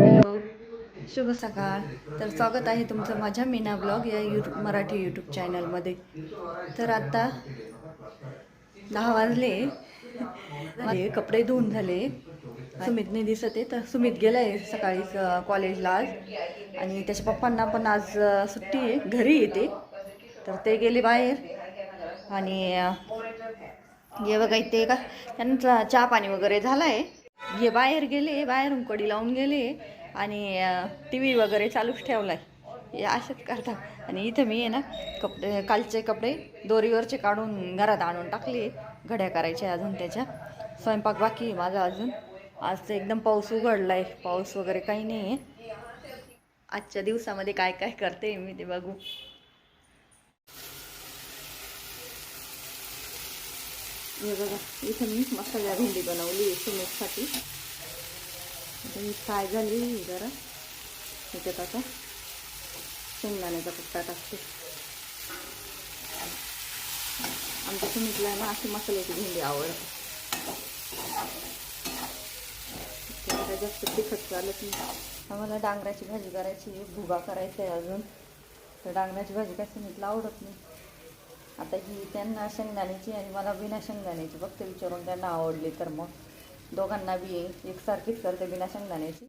Hello. शुभ सकाळ. तर स्वागत आहे तुमचं माझ्या मीना ब्लॉग या यूट्यूब मराठी यूट्यूब चॅनलमध्ये तर आत्ता दहा वाजले. माझे कपडे धुवून झाले. सुमितने दिसत. आहे तर सुमित गेलाय सकाळी कॉलेजला आज. आणि त्याच्या पप्पांना पण आज सुट्टी आहे. घरी येते. तर ते गेले बाहेर. आणि हे बघा इथे का त्यांचा चहा पाणी वगैरे झाला आहे हे बाहेर गेले बाहेरून कडी लावून गेले आणि टी व्ही वगैरे चालूच ठेवलाय. हे असंच करतात. आणि इथं मी आहे ना कपडे कालचे कपडे दोरीवरचे काढून घरात आणून टाकले. घड्या करायच्या अजून त्याच्या. स्वयंपाक बाकी आहे माझा अजून. आज तर एकदम पाऊस उघडला आहे पाऊस वगैरे काही नाही आहे आजच्या दिवसामध्ये काय काय करते मी ते बघू. हे बघा इथं मी मसाला भेंडी बनवली आहे सुमितसाठी. आता ही फ्राय झाली जरा. ह्याच्यात आता शेंगदाण्याचा पत्ता टाकते. आमच्या सुमितला ना अशी मसाल्याची भेंडी आवडते. जास्त तिखट चालत नाही. आम्हाला डांगराची भाजी करायची आहे, भुगा करायचा आहे अजून. तर डांगराची भाजी काय सुमितला आवडत नाही. आता ही त्यांना शेंगदाण्याची आणि मला बिना शेंगदाण्याची फक्त विचारून त्यांना आवडली तर मग दोघांना बी एकसारखीच करते बिना शेंगदाण्याची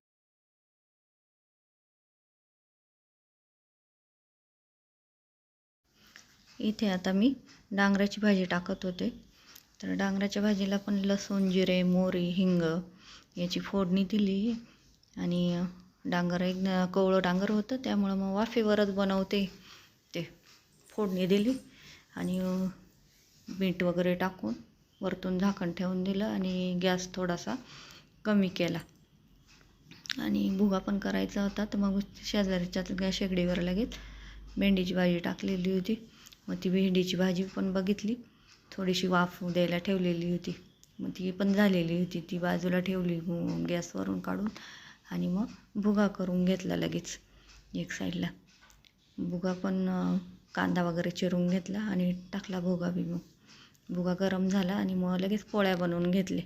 इथे आता मी डांगराची भाजी टाकत होते. तर डांगराच्या भाजीला पण लसूण जिरे मोरी हिंग याची फोडणी दिली. आणि डांगर एक कोवळं डांगर होतं त्यामुळं मग वाफेवरच बनवते ते फोडणी दिली. आणि मीठ वगैरे टाकून वरतून झाकण ठेवून दिलं आणि गॅस थोडासा कमी केला. आणि भुगा पण करायचा होता तर मग शेजारीच्या गॅस शेगडीवर लगेच भेंडीची भाजी टाकलेली होती. मग ती भेंडीची भाजी पण बघितली. थोडीशी वाफ द्यायला ठेवलेली होती. मग ती पण झालेली होती. ती बाजूला ठेवली गॅसवरून काढून आणि मग भुगा करून घेतला लगेच एक साईडला भुगा पण कांदा वगैरे चिरून घेतला आणि टाकला भुगा बी मग भुगा गरम झाला आणि मग लगेच पोळ्या बनवून घेतले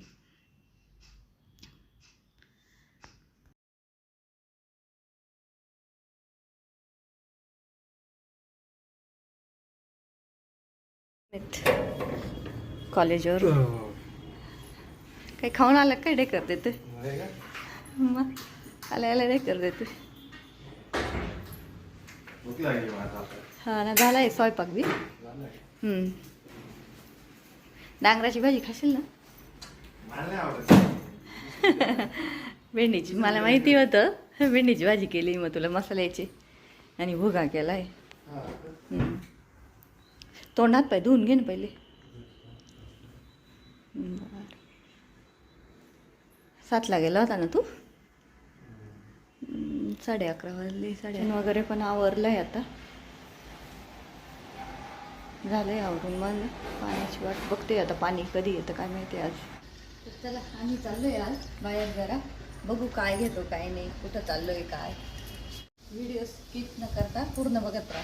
कॉलेजवर. काही खाऊन आलं काय डेकर देते मग आल्या आल्या डेकर देते हा ना झाला आहे स्वयंपाक बी. हम्म. डांगराची भाजी खाशील ना? भेंडीची. मला माहिती होतं. भेंडीची भाजी केली मग तुला मसाल्याची. आणि भुगा केलाय. हम्म. तोंडात पाय धुवून घे ना पहिले. हम्म, बरं. सातला गेला होता ना तू? हम्म, साडे अकरा वाजले साडे वगैरे पण आवरलंय आता. झालं आहे आवरून मग पाण्याची वाट बघते आता पाणी कधी येतं काय माहिती आज. तर चला आम्ही आहे आज बाहेर जरा. बघू काय घेतो काय नाही. कुठं चाललोय काय. व्हिडिओ स्किप न करता पूर्ण बघत राहा.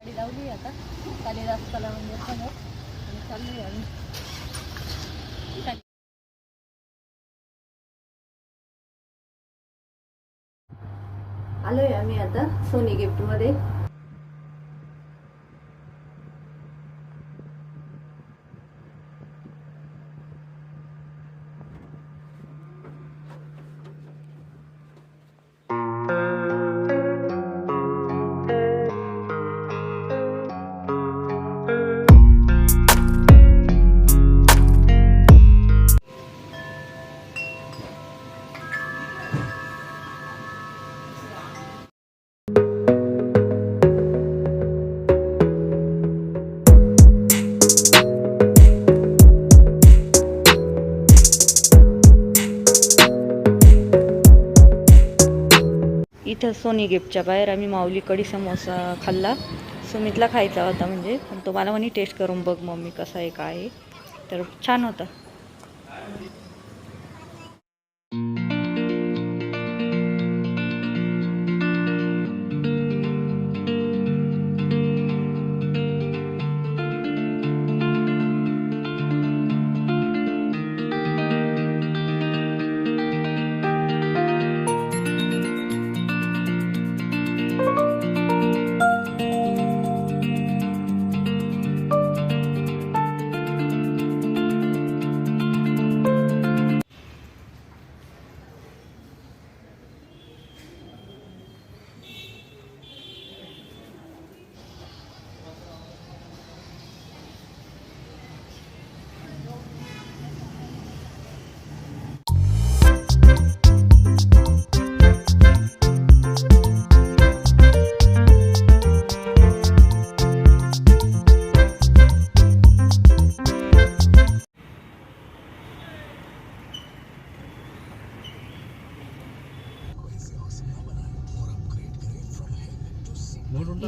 गाडी लावली आता. कालिदास कला मंदिर समोर आणि आहे आम्ही. आलोय आम्ही आता सोनी गिफ्ट इथं सोनी गिफ्टच्या बाहेर आम्ही माऊली कढी समोसा खाल्ला. सुमितला खायचा होता म्हणजे. पण तो मला म्हणे टेस्ट करून बघ मम्मी कसा आहे काय आहे. तर छान होता.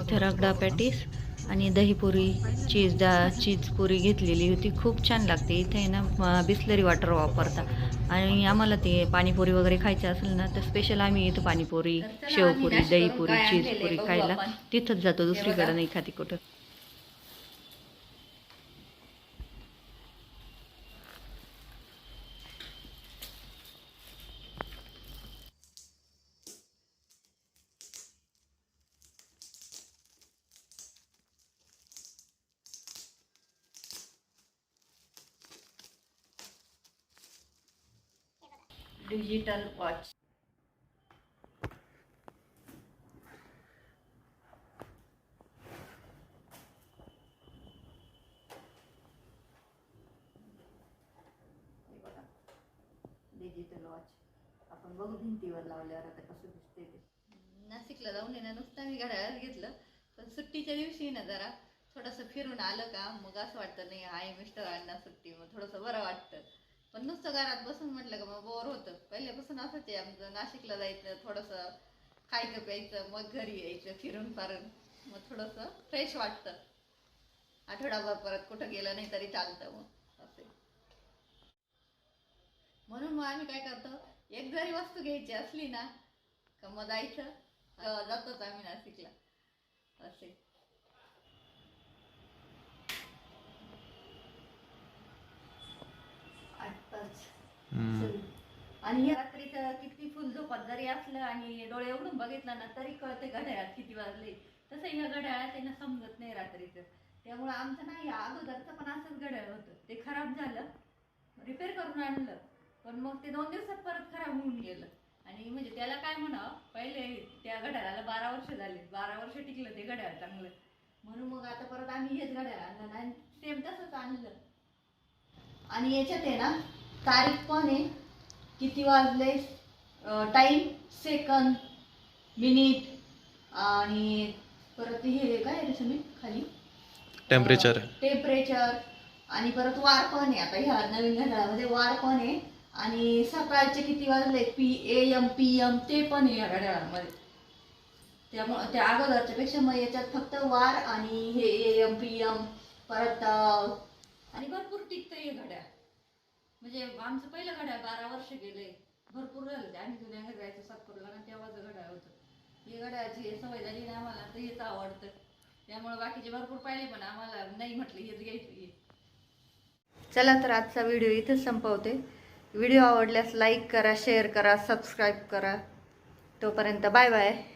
मोठ्या रगडा पॅटीस आणि दहीपुरी चीज दा चीजपुरी घेतलेली होती. खूप छान लागते. इथे आहे ना बिस्लरी वॉटर वापरता. आणि आम्हाला ते पाणीपुरी वगैरे खायचं असेल ना तर स्पेशल आम्ही इथं पाणीपुरी शेवपुरी दहीपुरी चीजपुरी खायला. तिथंच जातो दुसरीकडं नाही खाती कुठं. Digital watch. Digital watch. आपण बघू भिंतीवर लावल्यावर आता कसं दिसते ते. नाशिकला जाऊन ना नुसतं आम्ही घड्याळच घेतलं. पण सुट्टीच्या दिवशी ना जरा थोडंसं फिरून आलं का मग असं वाटतं नाही आहे मिस्टरांना सुट्टी. मग थोडंसं बरं वाटतं. पण नुसतं घरात बसून म्हटलं का मग बोर होतं. पहिल्यापासून असंच आहे आमचं नाशिकला जायचं थोडंसं खायचं प्यायचं मग घरी यायचं फिरून फारून. मग थोडंसं फ्रेश वाटतं. आठवडाभर परत कुठं गेलं नाही तरी चालतं मग असे म्हणून मग आम्ही काय करतो एक जरी वस्तू घ्यायची असली ना का मग जायचं जातोच आम्ही नाशिकला. असे आणि रात्रीचं किती फुल झोपात जरी असलं आणि डोळे उघडून बघितलं ना तरी कळते घड्याळात किती वाजले. तसं ह्या घड्याळात त्यांना समजत नाही रात्रीचं. त्यामुळे आमचं नाही अगोदरचं पण असंच घड्याळ होतं. ते खराब झालं रिपेअर करून आणलं पण मग ते दोन दिवसात परत खराब होऊन गेलं. आणि म्हणजे त्याला काय म्हणावं पहिले त्या घड्याळाला बारा वर्ष झाले. बारा वर्ष टिकलं ते घड्याळ चांगलं. म्हणून मग आता परत आम्ही हेच घड्याळ आणलं आणि सेम तसंच आणलं. आणि याच्यात आहे ना तारीख पण आहे किती वाजले? टाईम सेकंद मिनिट आणि परत हे काय रे समीर? खाली? टेम्परेचर टेम्परेचर आणि परत वार पण आहे. आता ह्या नवीन घड्याळामध्ये वार पण आहे. आणि सकाळचे किती वाजले? P A M P M ते पण आहे या घड्याळामध्ये. त्यामुळे त्या अगोदरच्या पेक्षा मग याच्यात फक्त वार आणि हे ए एम पी एम परत आणि भरपूर टिकतं हे घड्याळ. म्हणजे आमचं पहिलं घड्याळ बारा वर्ष गेले. भरपूर झालं ते. आम्ही जुन्या घरी जायचं सातपूरला ना तेव्हाचं घड्याळ होतं. हे घड्याळची सवय झाली ना आम्हाला तर हेच आवडतं. त्यामुळे बाकीचे भरपूर पाहिले पण आम्हाला नाही म्हटलं हेच घ्यायचं चला तर आजचा व्हिडिओ इथेच संपवते. व्हिडिओ आवडल्यास लाईक करा शेअर करा सबस्क्राईब करा. तोपर्यंत बाय बाय.